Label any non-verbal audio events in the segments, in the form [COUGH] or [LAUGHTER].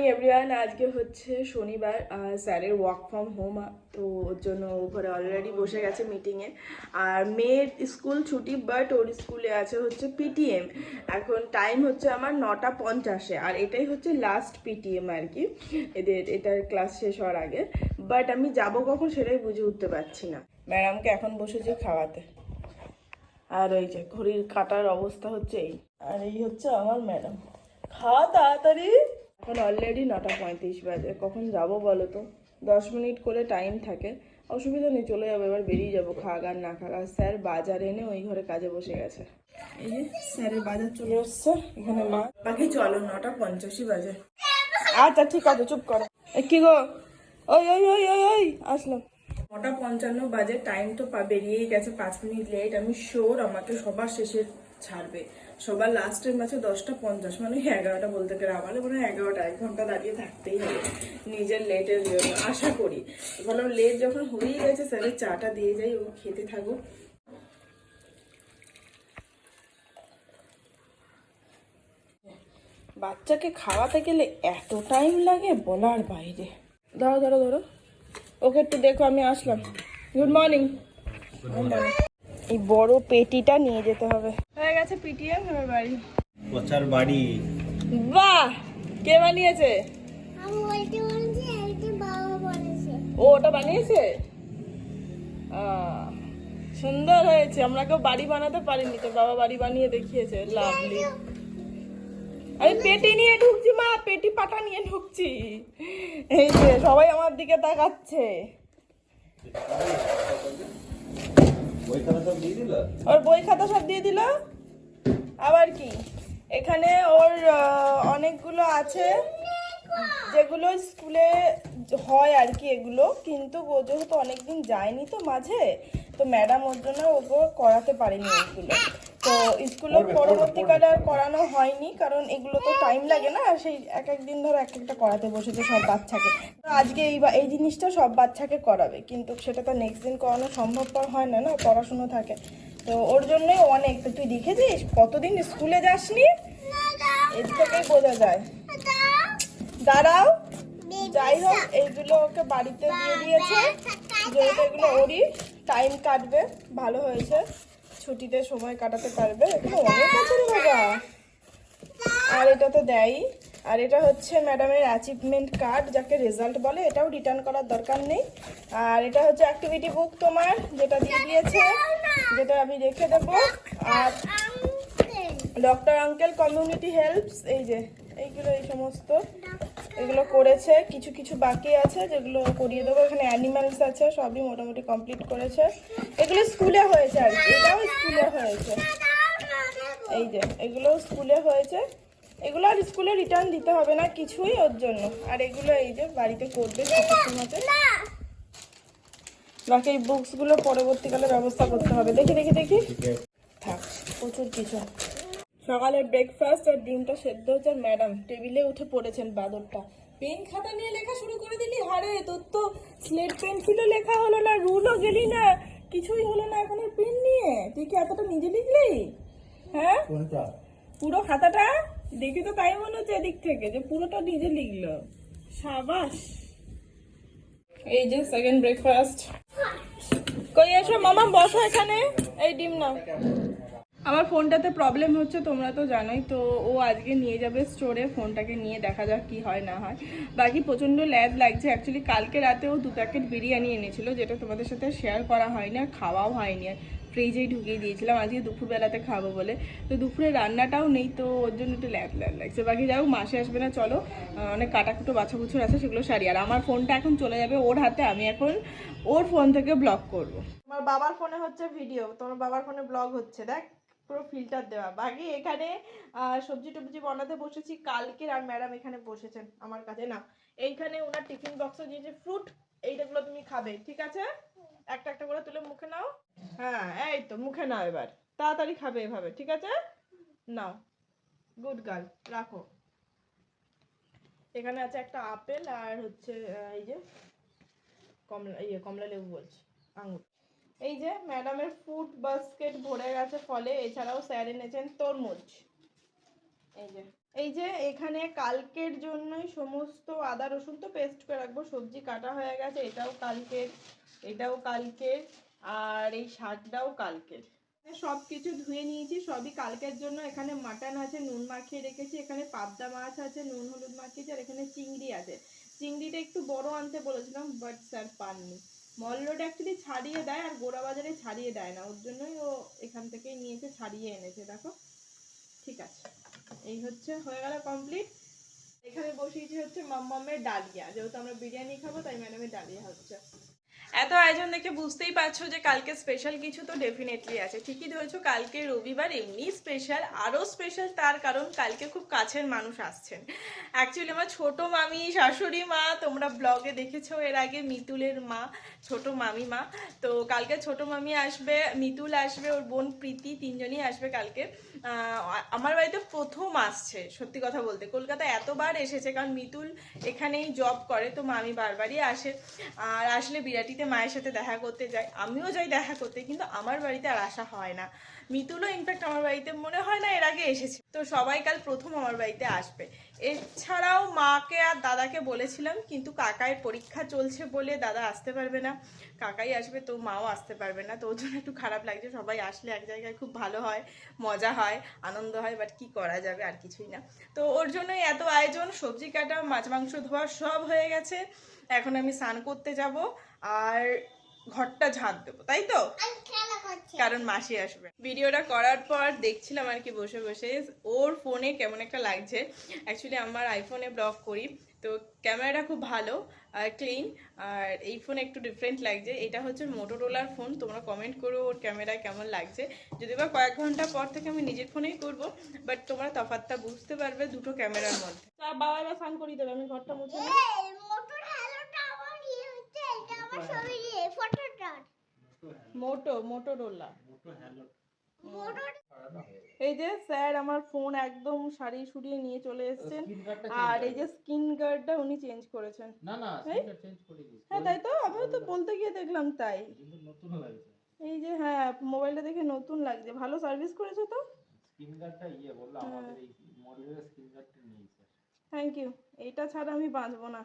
Morning everyone আজকে হচ্ছে শনিবার স্যারের ওয়ার্ক ফ্রম হোম তো ওর জন্য ও ঘরে অলরেডি বসে গেছে মিটিংয়ে আর মেয়ের স্কুল ছুটি বাট ওর স্কুলে আছে হচ্ছে পিটিএম এখন টাইম হচ্ছে আমার নটা পঞ্চাশে, আর এটাই হচ্ছে লাস্ট পিটিএম আর কি। এদের, এটার ক্লাস শেষ হওয়ার আগে। বাট আমি যাব কখন সেটাই বুঝে উঠতে পারছি না। ম্যাডামকে এখন বসেছি খাওয়াতে। আর ওই যে ঘড়ির কাটার অবস্থা হচ্ছে এই। আর এই হচ্ছে আমার ম্যাডাম। খাওয়া তাড়াতাড়ি। এখন অলরেডি নটা পঁয়ত্রিশ বাজে। কখন যাব বলো তো? দশ মিনিট করে টাইম থাকে। অসুবিধা নেই, চলে যাব, এবার বেরিয়ে যাব, খাক আর না খাক। আর স্যার বাজার এনে ওই ঘরে কাজে বসে গেছে। এই যে স্যারের বাজার চলে এসছে, এখানে মা। বাকি চলো, নটা পঞ্চাশই বাজে। আচ্ছা ঠিক আছে, চুপ করো। কি গো? ওই ওই ওই ওই ওই, আসলাম। নটা পঞ্চান্ন বাজে টাইম তো বেরিয়েই গেছে, পাঁচ মিনিট লেট আমি শিওর আমাকে সবার শেষে ছাড়বে। সবার লাস্ট টাইম আছে দশটা পঞ্চাশ মানে এগারোটা বলতে গেলে আমার মনে হয় এগারোটা এক ঘণ্টা দাঁড়িয়ে থাকতেই হবে। নিজের লেটের জন্য আশা করি। বললাম লেট যখন হয়েই গেছে স্যারের চাটা দিয়ে যাই ও খেতে থাকুক। বাচ্চাকে খাওয়াতে গেলে এত টাইম লাগে বলার বাইরে। ধরো ধরো ধরো। ওকে একটু দেখো আমি আসলাম। গুড মর্নিং এই বড় পেটিটা নিয়ে যেতে হবে। হয়ে গেছে পিটিএম এবার বাড়ি। পচার বাড়ি। বাহ! কে বানিয়েছে? ও ওটা বানিয়েছে? আহ, সুন্দর হয়েছে। আমরা কেউ বাড়ি বানাতে পারিনি তো বাবা বাড়ি বানিয়ে দেখিয়েছে। লাভলি আমি পেটি নিয়ে ঢুকছি মা! পেটি পাটা নিয়ে ঢুকছি। এই যে সবাই আমার দিকে তাকাচ্ছে। ওর বই খাতা সব দিয়ে দিল? আবার কি? এখানে ওর অনেকগুলো আছে, যেগুলো স্কুলে হয় আর কি এগুলো, কিন্তু ও যেহেতু অনেকদিন যায়নি তো মাঝে, তো ম্যাডাম ওর জন্য ওগুলো করাতে পারেনি ওইগুলো তো স্কুলে পরবর্তীকালে আর করানো হয়নি কারণ এগুলো তো টাইম লাগে না আর সেই এক এক দিন ধরে এক একটা করাতে বসেছে সব বাচ্চাকে। তো আজকে এই বা- এই জিনিসটা সব বাচ্চাকে করাবে কিন্তু সেটা তো নেক্সট দিন করানো সম্ভবপর হয় না না? পড়াশুনো থাকে। তো ওর জন্যই অনেক। তো তুই দেখেছিস কতদিন স্কুলে যাসনি? এর থেকেই বোঝা যায়। দাঁড়াও। যাই হোক এইগুলো ওকে বাড়িতে দিয়ে দিয়েছে। যেহেতু এগুলো ওরই টাইম কাটবে। ভালো হয়েছে। ছুটিতে সময় কাটাতে পারবে? এগুলো অনেক আছে রে বাবা। আর এটা তো দেয়ই। আর এটা হচ্ছে ম্যাডামের অ্যাচিভমেন্ট কার্ড যাকে রেজাল্ট বলে এটাও রিটার্ন করার দরকার নেই। আর এটা হচ্ছে অ্যাক্টিভিটি বুক তোমার যেটা দিয়ে দিয়েছে যেটা আমি রেখে দেবো। আর ডক্টর আঙ্কেল কমিউনিটি হেল্পস এই যে এইগুলো এই সমস্ত। এগুলো করেছে কিছু কিছু বাকি আছে যেগুলো করিয়ে দেবো। এখানে অ্যানিমালস আছে সবই মোটামুটি কমপ্লিট করেছে। এগুলো স্কুলে হয়েছে আর কি এটাও স্কুলে হয়েছে। এই যে এগুলো স্কুলে হয়েছে। এগুলো আর স্কুলে রিটার্ন দিতে হবে না কিছুই ওর জন্য। আর এগুলো এই যে বাড়িতে করবে মতো। বাকি এই বুকসগুলো পরবর্তীকালে ব্যবস্থা করতে হবে। দেখি দেখি দেখি। থাক প্রচুর কিছু সকালে ব্রেকফাস্ট আর ডিমটা সেদ্ধ হচ্ছে। ম্যাডাম টেবিলে উঠে পড়েছেন বাদরটা। পেন খাতা নিয়ে লেখা শুরু করে দিলি? হারে তোর তো স্লেট পেন্সিলও লেখা হলো না রুলও গেলি না। কিছুই হলো না এখন পেন নিয়ে। তুই কি এতটা নিজে লিখলি? হ্যাঁ? পুরো খাতাটা? দেখি তো তাই মনে হচ্ছে এদিক থেকে যে পুরোটা নিজে লিখলো। সাবাস। এই যে সেকেন্ড ব্রেকফাস্ট কই এসো মামা বসো এখানে। এই ডিম নাও। আমার ফোনটাতে প্রবলেম হচ্ছে, তোমরা তো জানোই তো, ও আজকে নিয়ে যাবে স্টোরে ফোনটাকে নিয়ে দেখা যাক কি হয় না হয়। বাকি প্রচণ্ড ল্যাদ লাগছে অ্যাকচুয়ালি কালকে রাতে ও দু প্যাকেট বিরিয়ানি এনেছিল, যেটা তোমাদের সাথে শেয়ার করা হয়নি আর খাওয়াও হয়নি, আর ফ্রিজেই ঢুকিয়ে দিয়েছিলাম, আজকে দুপুরবেলাতে খাব বলে। তো দুপুরে রান্নাটাও নেই তো, ওর জন্য একটু ল্যাদ ল্যাদ লাগছে। বাকি যাই মাসে আসবে না, চলো অনেক কাটাকুটো বাছাবুছুর আছে, সেগুলো সারি। আর আমার ফোনটা এখন চলে যাবে ওর হাতে, আমি এখন ওর ফোন থেকে ব্লগ করব। আমার বাবার ফোনে হচ্ছে ভিডিও তোমার বাবার ফোনে ব্লগ হচ্ছে, দেখ। পুরো ফিল্টার দেওয়া। বাকি এখানে সবজি টবজি বানাতে বসেছি। কালকে আর ম্যাডাম এখানে বসেছেন আমার কাছে। না এইখানে ওনার টিফিন বক্সে যে যে ফ্রুট এইটাগুলো তুমি খাবে, ঠিক আছে? একটা একটা করে তুলে মুখে নাও। হ্যাঁ এই তো, মুখে নাও এবার। তাড়াতাড়ি খাবে এভাবে, ঠিক আছে? নাও গুড গার্ল রাখো। এখানে আছে একটা আপেল আর হচ্ছে এই যে, কমলা ইয়ে কমলা লেবু বলছি, আঙুর। এই যে ম্যাডামের ফুড বাস্কেট ভরে গেছে ফলে, এছাড়াও স্যার এনেছেন তরমুজ। এই যে এই যে এখানে কালকের জন্যই সমস্ত আদা, রসুন তো পেস্ট করে রাখব, সবজি কাটা হয়ে গেছে, এটাও কালকের এটাও কালকের, আর এই শাকটাও কালকের। সব কিছু ধুয়ে নিয়েছি, সবই কালকের জন্য। এখানে মাটন আছে, নুন মাখিয়ে রেখেছি, এখানে পাবদা মাছ আছে, নুন হলুদ মাখিয়েছি, আর এখানে চিংড়ি আছে। চিংড়িটা একটু বড় আনতে বলেছিলাম বাট স্যার পাননি। মল রোড অ্যাকচুয়ালি ছাড়িয়ে দেয় আর গোড়া বাজারে ছাড়িয়ে দেয় না। ওর জন্যই ও এখান থেকেই নিয়েছে, ছাড়িয়ে এনেছে, দেখো। ঠিক আছে। এই হচ্ছে, হয়ে গেল কমপ্লিট এখানে বসিয়েছি হচ্ছে মাম্মামের ডালিয়া। যেহেতু আমরা বিরিয়ানি খাব, তাই ম্যাডামের ডালিয়া হচ্ছে। এত আয়োজন দেখে বুঝতেই পারছ যে কালকে স্পেশাল কিছু তো ডেফিনেটলি আছে। ঠিকই ধরেছো, কালকে রবিবার এমনি স্পেশাল আরও স্পেশাল তার কারণ কালকে খুব কাছের মানুষ আসছেন। অ্যাকচুয়ালি আমার ছোট মামি, শাশুড়ি মা, তোমরা ব্লগে দেখেছ এর আগে মিতুলের মা, ছোট মামি মা। তো কালকে ছোট মামি আসবে, মিতুল আসবে, ওর বোন প্রীতি তিনজনই আসবে কালকে। আমার বাড়িতে প্রথম আসছে, সত্যি কথা বলতে। কলকাতা এতবার এসেছে, কারণ মিতুল এখানেই জব করে, তো মামি বারবারই আসে। আর আসলে বিরাটিতে মায়ের সাথে দেখা করতে যায় আমিও যাই দেখা করতে, কিন্তু আমার বাড়িতে আর আসা হয় না। মিতুলও ইনফ্যাক্ট আমার বাড়িতে মনে হয় না এর আগে এসেছে। তো সবাই কাল প্রথম আমার বাড়িতে আসবে। এছাড়াও মাকে আর দাদাকে বলেছিলাম, কিন্তু কাকায় পরীক্ষা চলছে বলে দাদা আসতে পারবে না। কাকাই আসবে তো মাও আসতে পারবে না। তো ওর জন্য একটু খারাপ লাগছে, সবাই আসলে এক জায়গায় খুব ভালো হয়, মজা হয়, আনন্দ হয় বাট কি করা যাবে আর কিছুই না। তো ওর জন্যই এত আয়োজন, সবজি কাটা, মাছ মাংস ধোয়া সব হয়ে গেছে। এখন আমি স্নান করতে যাব। আর ঘরটা ঝাঁট দেবো তাই তো? কারণ মাসি আসবে। ভিডিওটা করার পর দেখছিলাম আর কি বসে বসে। ওর ফোনে কেমন একটা লাগছে। অ্যাকচুয়ালি আমার আইফোনে ব্লগ করি। তো ক্যামেরাটা খুব ভালো আর ক্লিন আর এই ফোন একটু ডিফারেন্ট লাগছে। এটা হচ্ছে মোটোরোলার ফোন তোমরা কমেন্ট করো ওর ক্যামেরা কেমন লাগছে। যদি বা কয়েক ঘণ্টা পর থেকে আমি নিজের ফোনেই করব বাট তোমরা তফাৎটা বুঝতে পারবে দুটো ক্যামেরার মধ্যে। তা বাবা এবার স্নান করিয়ে দেবে আমি ঘরটা মুছে নিই। এই মোটর হ্যালোটা আমার ইয়ে হচ্ছে এটা আমার ছবি দিয়ে ফটোটা মোটো মোটোরোলা এই যে স্যার আমার ফোন একদম সারিয়ে সুরিয়ে নিয়ে চলে এসেছেন। আর এই যে স্কিন গার্ডটা উনি চেঞ্জ করেছেন। না না এই? সিমটা চেঞ্জ করে দিয়েছি হ্যাঁ তাই তো? আমিও তো বলতে গিয়ে দেখলাম তাই। এই যে হ্যাঁ মোবাইলটা দেখে নতুন লাগছে। ভালো সার্ভিস করেছ তো? স্ক্রিন গার্ডটা ইয়ে বলল আমাদের এই মডেলের স্ক্রিন গার্ডটা স্যার। থ্যাংক ইউ এইটা ছাড়া আমি বাঁচবো না।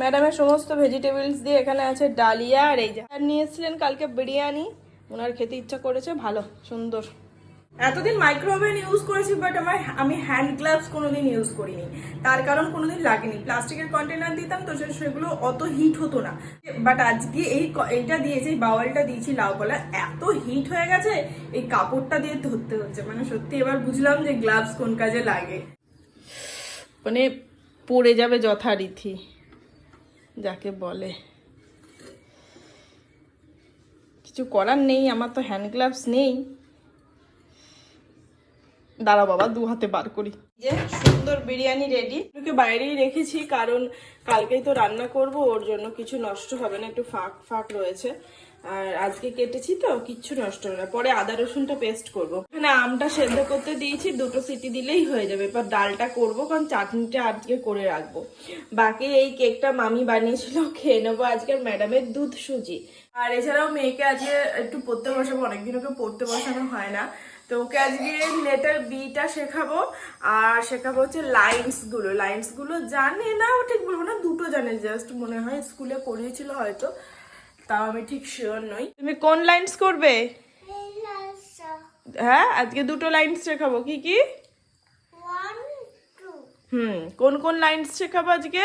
ম্যাডামের সমস্ত ভেজিটেবলস দিয়ে এখানে আছে ডালিয়া আর এই যে আর নিয়ে এসেছিলেন কালকে বিরিয়ানি। ওনার খেতে ইচ্ছা করেছে ভালো সুন্দর। এতদিন মাইক্রোওভেন ইউজ করেছি বাট আমার আমি হ্যান্ড গ্লাভস কোনোদিন ইউজ করিনি। তার কারণ কোনোদিন লাগেনি। প্লাস্টিকের কন্টেনার দিতাম তো সেগুলো অত হিট হতো না। বাট আজকে এই এইটা দিয়েছি এই বাওয়ালটা দিয়েছি লাউ কলা। এত হিট হয়ে গেছে এই কাপড়টা দিয়ে ধরতে হচ্ছে। মানে সত্যি এবার বুঝলাম যে গ্লাভস কোন কাজে লাগে। মানে পড়ে যাবে যথারীতি। যাকে বলে। কিছু করার নেই, আমার তো হ্যান্ড গ্লাভস নেই। দাঁড়া বাবা, দু হাতে বার করি। যে সুন্দর বিরিয়ানি রেডি ওকে বাইরেই রেখেছি, কারণ কালকেই তো রান্না করব, ওর জন্য কিছু নষ্ট হবে না, একটু ফাঁক ফাঁক রয়েছে। আর আজকে কেটেছি তো, কিচ্ছু নষ্ট হবে না। পরে আদা রসুনটা পেস্ট করব। এখানে আমটা সেদ্ধ করতে দিয়েছি, দুটো সিটি দিলেই হয়ে যাবে। এবার ডালটা করব, কারণ চাটনিটা আজকে করে রাখব। বাকি এই কেকটা মামি বানিয়েছিল, খেয়ে নেব আজকের ম্যাডামের দুধ সুজি। আর এছাড়াও মেয়েকে আজকে একটু পড়তে বসাবো, অনেকদিন ওকে পড়তে বসানো হয় না। তো ওকে আজকে লেটার বিটা শেখাবো, আর শেখাবো হচ্ছে লাইন্সগুলো। লাইন্সগুলো জানে না ঠিক বলব না, দুটো জানে জাস্ট মনে হয় স্কুলে করিয়েছিল হয়তো। তাও আমি ঠিক শিওর নই। তুমি কোন লাইন্স করবে? হ্যাঁ আজকে দুটো লাইন্স শেখাবো। কি কি? হুম, কোন কোন লাইন্স শেখাবো আজকে?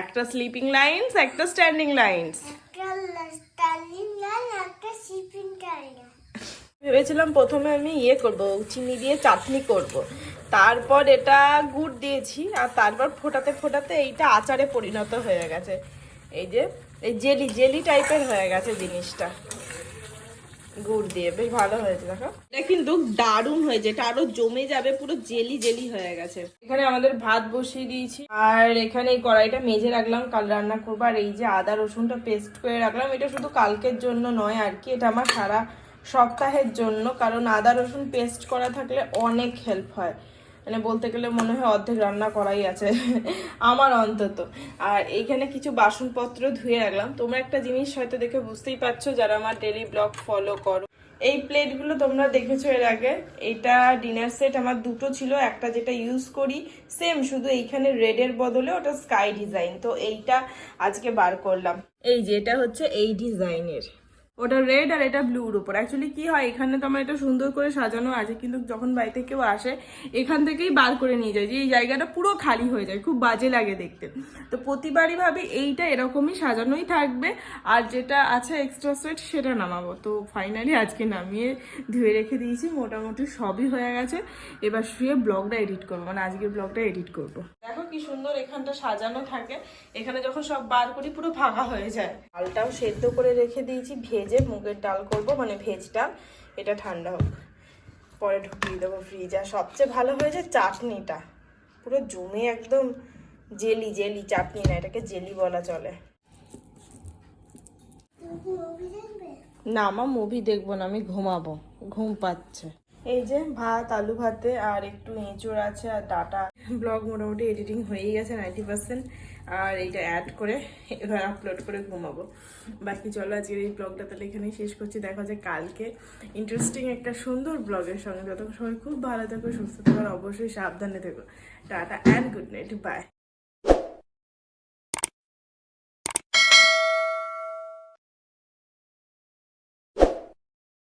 একটা স্লিপিং লাইন্স একটা স্ট্যান্ডিং লাইন্স ভেবেছিলাম প্রথমে আমি ইয়ে করব, চিনি দিয়ে চাটনি করব। তারপর এটা গুড় দিয়েছি, আর তারপর ফোটাতে ফোটাতে এইটা আচারে পরিণত হয়ে গেছে। এই যে এই জেলি জেলি টাইপের হয়ে গেছে জিনিসটা। গুড় দিয়ে বেশ ভালো হয়েছে দেখো। এটা কিন্তু দারুণ হয়েছে এটা আরও জমে যাবে পুরো জেলি জেলি হয়ে গেছে। এখানে আমাদের ভাত বসিয়ে দিয়েছি আর এখানে এই কড়াইটা মেজে রাখলাম কাল রান্না করব আর এই যে আদা রসুনটা পেস্ট করে রাখলাম এটা শুধু কালকের জন্য নয় আর কি এটা আমার সারা সপ্তাহের জন্য কারণ আদা রসুন পেস্ট করা থাকলে অনেক হেল্প হয়। মানে বলতে গেলে মনে হয় অর্ধেক রান্না করাই আছে [LAUGHS] আমার অন্তত। আর এইখানে কিছু বাসনপত্র ধুয়ে রাখলাম। তোমরা একটা জিনিস হয়তো দেখে বুঝতেই পারছ যারা আমার ডেলি ব্লগ ফলো করো। এই প্লেটগুলো তোমরা দেখেছ এর আগে। এটা ডিনার সেট আমার দুটো ছিল, একটা যেটা ইউজ করি সেম শুধু এইখানে রেডের বদলে ওটা স্কাই ডিজাইন তো এইটা আজকে বার করলাম। এই যে, এটা হচ্ছে এই ডিজাইনের ওটা রেড আর এটা ব্লুর উপর। অ্যাকচুয়ালি কি হয়, এখানে তো আমার এটা সুন্দর করে সাজানো আছে, কিন্তু যখন বাড়িতে কেউ আসে, এখান থেকেই বার করে নিয়ে যায়, যে এই জায়গাটা পুরো খালি হয়ে যায়, খুব বাজে লাগে দেখতে। তো প্রতিবারই ভাবি এইটা এরকমই সাজানোই থাকবে, আর যেটা আছে এক্সট্রা সেট সেটা নামাবো। তো ফাইনালি আজকে নামিয়ে ধুয়ে রেখে দিয়েছি, মোটামুটি সবই হয়ে গেছে। এবার শুয়ে ব্লগটা এডিট করব মানে আজকের ব্লগটা এডিট করব। দেখো কি সুন্দর এখানটা সাজানো থাকে, এখানে যখন সব বার করি পুরো ফাঁকা হয়ে যায়। ডালটাও সেদ্ধ করে রেখে দিয়েছি, ভেজে মুগের ডাল করব মানে ভেজ ডাল। এটা ঠান্ডা হোক। পরে ঢুকিয়ে দেবো ফ্রিজ আর সবচেয়ে ভালো হয়েছে চাটনিটা। পুরো জমে একদম জেলি জেলি চাটনি না এটাকে জেলি বলা চলে। না আমার মুভি দেখব না আমি ঘুমাবো। ঘুম পাচ্ছে। এই যে ভাত, আলু ভাতে আর একটু এঁচড় আছে আর ডাটা। ব্লগ মোটামুটি এডিটিং হয়েই গেছে নাইনটি পার্সেন্ট আর এইটা অ্যাড করে এবার আপলোড করে ঘুমাবো। বাকি চলো আজকের এই ব্লগটা তাহলে এখানেই শেষ করছি। দেখা যায় কালকে ইন্টারেস্টিং একটা সুন্দর ব্লগের সঙ্গে। যতক্ষণ সবাই খুব ভালো থেকো, সুস্থ থেকো অবশ্যই সাবধানে থেকো। Tata and good night bye